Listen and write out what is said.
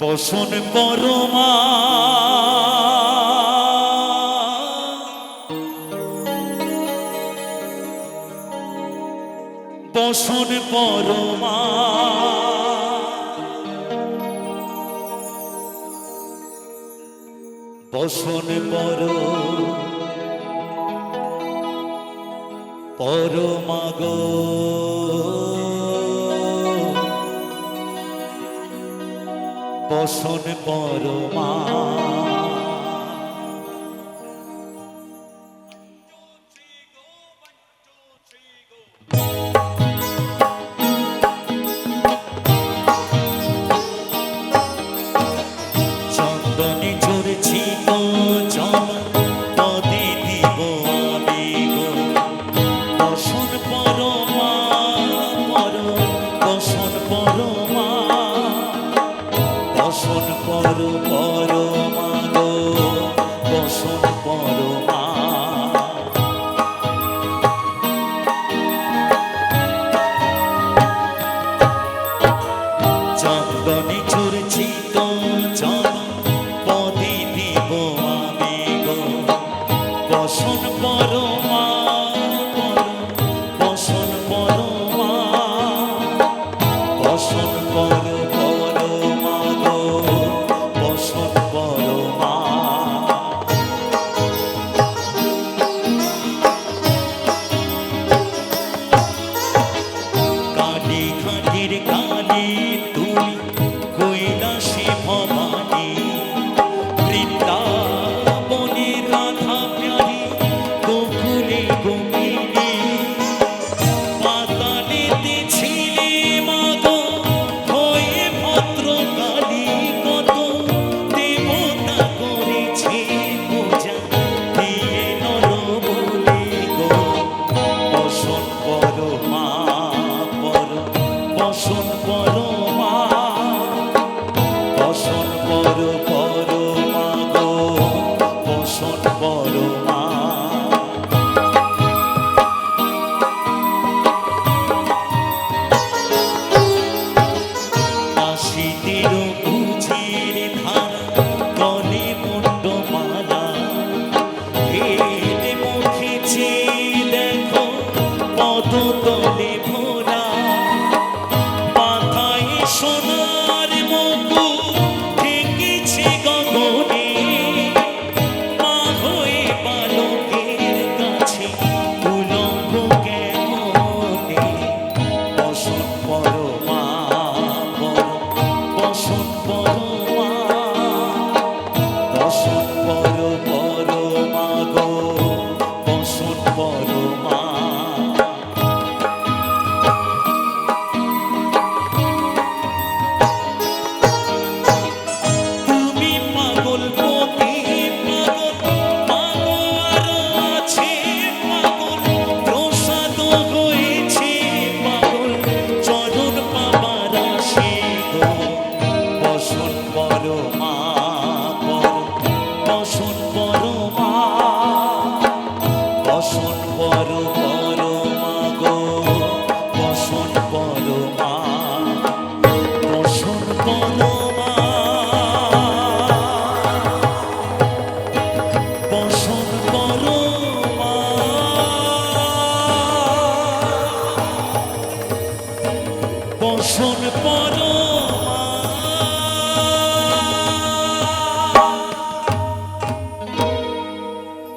পোষণ পরমা। পোষণ পরমা। পোষণ পর পরমাগো বসন পরমা বসন পর পরমাগ বসন পরমা চন্দনে চুরচিত চন্দ পরমা বসন পর পর মাগো বসন পর মা বসন পর মা বসন পর মা।